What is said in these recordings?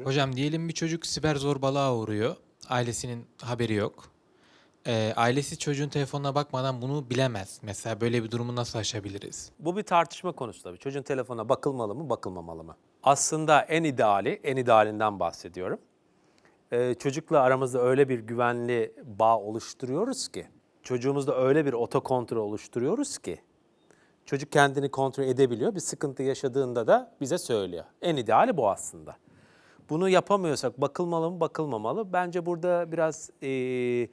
Buyurun. Hocam diyelim bir çocuk siber zorbalığa uğruyor. Ailesinin haberi yok. Ee, ailesi çocuğun telefonuna bakmadan bunu bilemez. Mesela böyle bir durumu nasıl aşabiliriz? Bu bir tartışma konusu tabii. Çocuğun telefonuna bakılmalı mı, bakılmamalı mı? Aslında en ideali, en idealinden bahsediyorum. Ee, çocukla aramızda öyle bir güvenli bağ oluşturuyoruz ki, çocuğumuzda öyle bir otokontrol oluşturuyoruz ki, çocuk kendini kontrol edebiliyor. Bir sıkıntı yaşadığında da bize söylüyor. En ideali bu aslında. Bunu yapamıyorsak bakılmalı mı, bakılmamalı? Bence burada biraz eee,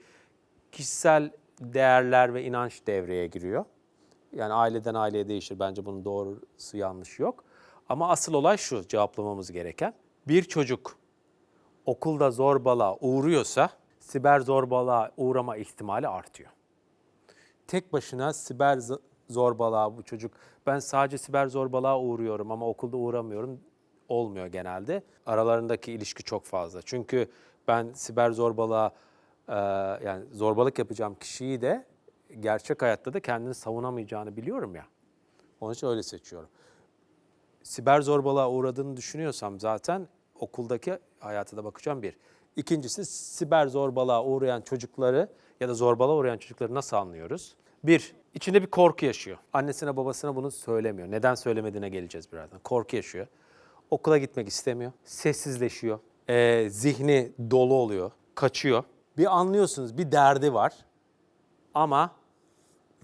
kişisel değerler ve inanç devreye giriyor. Yani aileden aileye değişir. Bence bunun doğrusu yanlış yok. Ama asıl olay şu cevaplamamız gereken. Bir çocuk okulda zorbalığa uğruyorsa siber zorbalığa uğrama ihtimali artıyor. Tek başına siber zorbalığa bu çocuk ben sadece siber zorbalığa uğruyorum ama okulda uğramıyorum olmuyor genelde. Aralarındaki ilişki çok fazla. Çünkü ben siber zorbalığa e, yani zorbalık yapacağım kişiyi de gerçek hayatta da kendini savunamayacağını biliyorum ya. Onun için öyle seçiyorum. Siber zorbalığa uğradığını düşünüyorsam zaten okuldaki hayata da bakacağım bir. İkincisi siber zorbalığa uğrayan çocukları ya da zorbalığa uğrayan çocukları nasıl anlıyoruz? Bir, içinde bir korku yaşıyor. Annesine babasına bunu söylemiyor. Neden söylemediğine geleceğiz birazdan. Korku yaşıyor. Okula gitmek istemiyor. Sessizleşiyor. Ee, zihni dolu oluyor. Kaçıyor. Bir anlıyorsunuz bir derdi var ama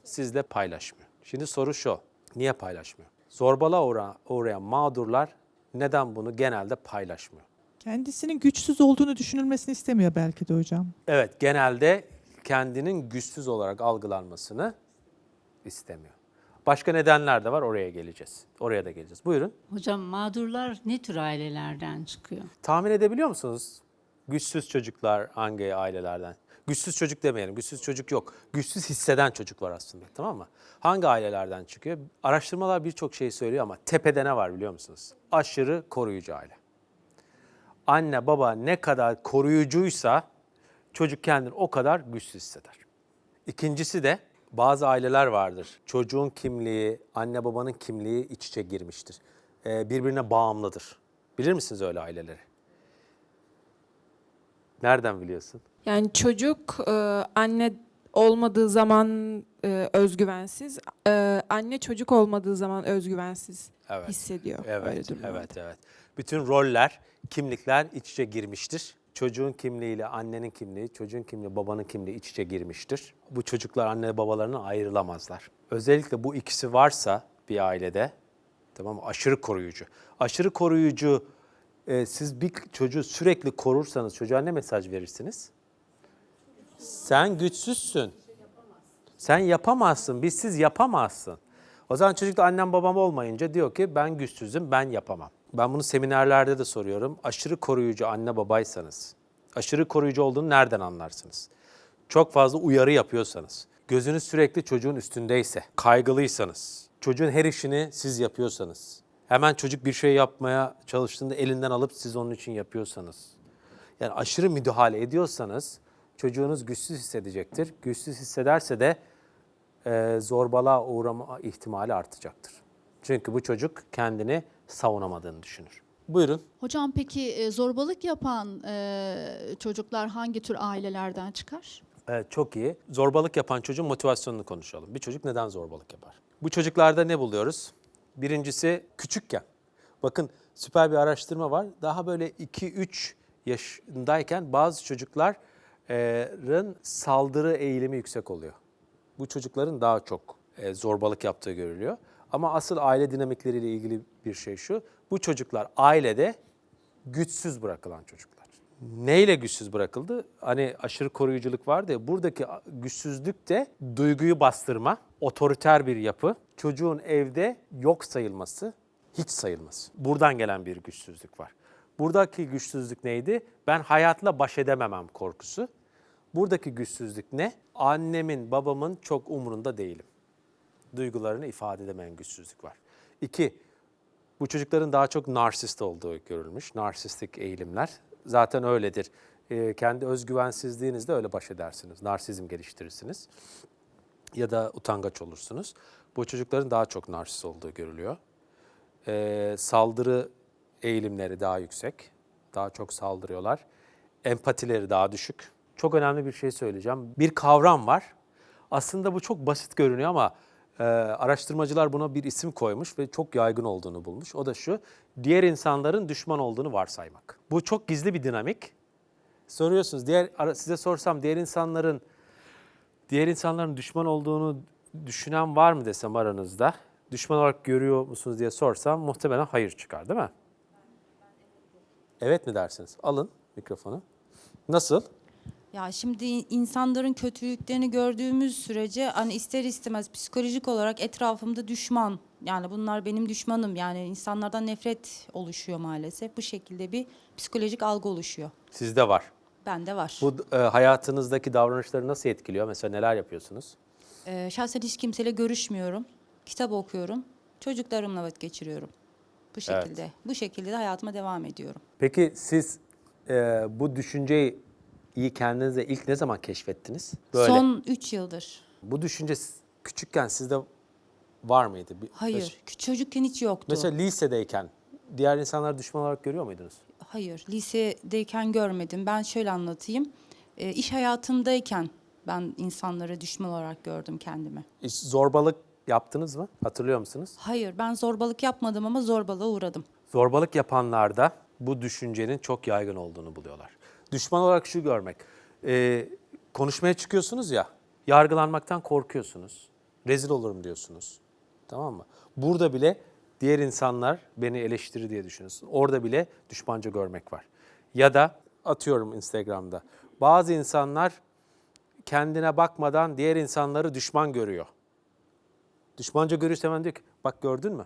sizle paylaşmıyor. Şimdi soru şu, niye paylaşmıyor? Zorbalığa uğra- uğrayan mağdurlar neden bunu genelde paylaşmıyor? Kendisinin güçsüz olduğunu düşünülmesini istemiyor belki de hocam. Evet, genelde kendinin güçsüz olarak algılanmasını istemiyor. Başka nedenler de var, oraya geleceğiz. Oraya da geleceğiz. Buyurun. Hocam mağdurlar ne tür ailelerden çıkıyor? Tahmin edebiliyor musunuz? Güçsüz çocuklar hangi ailelerden? Güçsüz çocuk demeyelim, güçsüz çocuk yok. Güçsüz hisseden çocuk var aslında, tamam mı? Hangi ailelerden çıkıyor? Araştırmalar birçok şey söylüyor ama tepede ne var biliyor musunuz? Aşırı koruyucu aile. Anne baba ne kadar koruyucuysa çocuk kendini o kadar güçsüz hisseder. İkincisi de bazı aileler vardır. Çocuğun kimliği, anne babanın kimliği iç içe girmiştir. Ee, birbirine bağımlıdır. Bilir misiniz öyle aileleri? Nereden biliyorsun? Yani çocuk e, anne olmadığı zaman e, özgüvensiz, e, anne çocuk olmadığı zaman özgüvensiz Evet. hissediyor. öyle Evet, durumlarda. evet, evet. Bütün roller, kimlikler iç içe girmiştir. Çocuğun kimliğiyle annenin kimliği, çocuğun kimliği, babanın kimliği iç içe girmiştir. Bu çocuklar anne babalarına ayrılamazlar. Özellikle bu ikisi varsa bir ailede, tamam? Aşırı koruyucu. Aşırı koruyucu, e, siz bir çocuğu sürekli korursanız çocuğa ne mesaj verirsiniz? Sen güçsüzsün. Sen yapamazsın, bizsiz yapamazsın. O zaman çocuk da annem babam olmayınca diyor ki ben güçsüzüm, ben yapamam. Ben bunu seminerlerde de soruyorum. Aşırı koruyucu anne babaysanız, aşırı koruyucu olduğunu nereden anlarsınız? Çok fazla uyarı yapıyorsanız, gözünüz sürekli çocuğun üstündeyse, kaygılıysanız, çocuğun her işini siz yapıyorsanız, hemen çocuk bir şey yapmaya çalıştığında elinden alıp siz onun için yapıyorsanız, yani aşırı müdahale ediyorsanız çocuğunuz güçsüz hissedecektir. Güçsüz hissederse de e, zorbalığa uğrama ihtimali artacaktır. Çünkü bu çocuk kendini savunamadığını düşünür. Buyurun. Hocam peki e, zorbalık yapan e, çocuklar hangi tür ailelerden çıkar? Evet, çok iyi. Zorbalık yapan çocuğun motivasyonunu konuşalım. Bir çocuk neden zorbalık yapar? Bu çocuklarda ne buluyoruz? Birincisi küçükken. Bakın süper bir araştırma var. Daha böyle 2-3 yaşındayken bazı çocukların saldırı eğilimi yüksek oluyor. Bu çocukların daha çok e, zorbalık yaptığı görülüyor. Ama asıl aile dinamikleriyle ilgili bir şey şu. Bu çocuklar ailede güçsüz bırakılan çocuklar. Neyle güçsüz bırakıldı? Hani aşırı koruyuculuk vardı ya, buradaki güçsüzlük de duyguyu bastırma, otoriter bir yapı, çocuğun evde yok sayılması, hiç sayılması. Buradan gelen bir güçsüzlük var. Buradaki güçsüzlük neydi? Ben hayatla baş edememem korkusu. Buradaki güçsüzlük ne? Annemin, babamın çok umurunda değilim. Duygularını ifade edemeyen güçsüzlük var. İki, bu çocukların daha çok narsist olduğu görülmüş. Narsistik eğilimler. Zaten öyledir. Ee, kendi özgüvensizliğinizle öyle baş edersiniz. Narsizm geliştirirsiniz. Ya da utangaç olursunuz. Bu çocukların daha çok narsist olduğu görülüyor. Ee, saldırı eğilimleri daha yüksek. Daha çok saldırıyorlar. Empatileri daha düşük. Çok önemli bir şey söyleyeceğim. Bir kavram var. Aslında bu çok basit görünüyor ama e, araştırmacılar buna bir isim koymuş ve çok yaygın olduğunu bulmuş. O da şu, diğer insanların düşman olduğunu varsaymak. Bu çok gizli bir dinamik. Soruyorsunuz, diğer size sorsam diğer insanların diğer insanların düşman olduğunu düşünen var mı desem aranızda? Düşman olarak görüyor musunuz diye sorsam muhtemelen hayır çıkar değil mi? Evet mi dersiniz? Alın mikrofonu. Nasıl? Ya şimdi insanların kötülüklerini gördüğümüz sürece hani ister istemez psikolojik olarak etrafımda düşman yani bunlar benim düşmanım yani insanlardan nefret oluşuyor maalesef. Bu şekilde bir psikolojik algı oluşuyor. Sizde var. Bende var. Bu e, hayatınızdaki davranışları nasıl etkiliyor? Mesela neler yapıyorsunuz? Ee, şahsen hiç kimseyle görüşmüyorum. Kitap okuyorum. Çocuklarımla vakit geçiriyorum. Bu şekilde. Bu şekilde de hayatıma devam ediyorum. Peki siz e, bu düşünceyi iyi kendinize ilk ne zaman keşfettiniz? Böyle. Son 3 yıldır. Bu düşünce küçükken sizde var mıydı? Bir- Hayır. Çocukken hiç yoktu. Mesela lisedeyken diğer insanları düşman olarak görüyor muydunuz? Hayır, lisedeyken görmedim. Ben şöyle anlatayım. E, iş hayatımdayken ben insanları düşman olarak gördüm kendimi. Hiç zorbalık yaptınız mı? Hatırlıyor musunuz? Hayır, ben zorbalık yapmadım ama zorbalığa uğradım. Zorbalık yapanlarda bu düşüncenin çok yaygın olduğunu buluyorlar. Düşman olarak şu görmek. e, konuşmaya çıkıyorsunuz ya, yargılanmaktan korkuyorsunuz. Rezil olurum diyorsunuz. Tamam mı? Burada bile diğer insanlar beni eleştirir diye düşünüyorsun. Orada bile düşmanca görmek var. Ya da atıyorum Instagram'da. Bazı insanlar kendine bakmadan diğer insanları düşman görüyor. Düşmanca görürse hemen diyor ki bak gördün mü?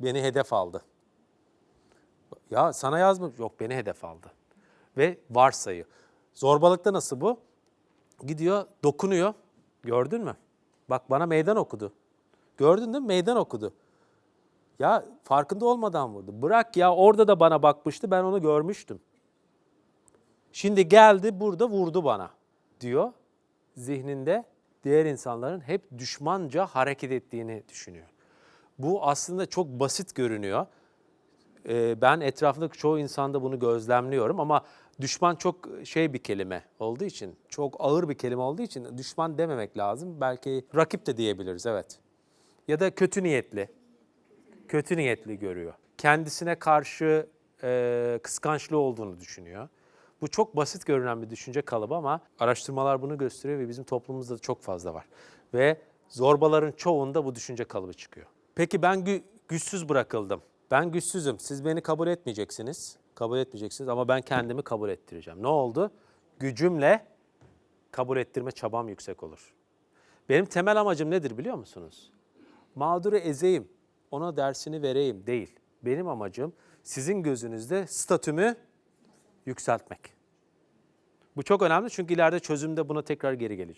Beni hedef aldı. Ya sana yazmış. Yok beni hedef aldı. Ve varsayı. Zorbalıkta nasıl bu? Gidiyor dokunuyor. Gördün mü? Bak bana meydan okudu. Gördün değil mi? Meydan okudu. Ya farkında olmadan vurdu. Bırak ya orada da bana bakmıştı ben onu görmüştüm. Şimdi geldi burada vurdu bana diyor. Zihninde diğer insanların hep düşmanca hareket ettiğini düşünüyor. Bu aslında çok basit görünüyor. Ee, ben etrafındaki çoğu insanda bunu gözlemliyorum ama düşman çok şey bir kelime olduğu için, çok ağır bir kelime olduğu için düşman dememek lazım. Belki rakip de diyebiliriz evet. Ya da kötü niyetli. Kötü niyetli görüyor. Kendisine karşı e, kıskançlığı olduğunu düşünüyor. Bu çok basit görünen bir düşünce kalıbı ama araştırmalar bunu gösteriyor ve bizim toplumumuzda da çok fazla var. Ve zorbaların çoğunda bu düşünce kalıbı çıkıyor. Peki ben gü- güçsüz bırakıldım. Ben güçsüzüm. Siz beni kabul etmeyeceksiniz. Kabul etmeyeceksiniz ama ben kendimi kabul ettireceğim. Ne oldu? Gücümle kabul ettirme çabam yüksek olur. Benim temel amacım nedir biliyor musunuz? Mağduru ezeyim, ona dersini vereyim değil. Benim amacım sizin gözünüzde statümü yükseltmek. Bu çok önemli çünkü ileride çözümde buna tekrar geri geleceğim.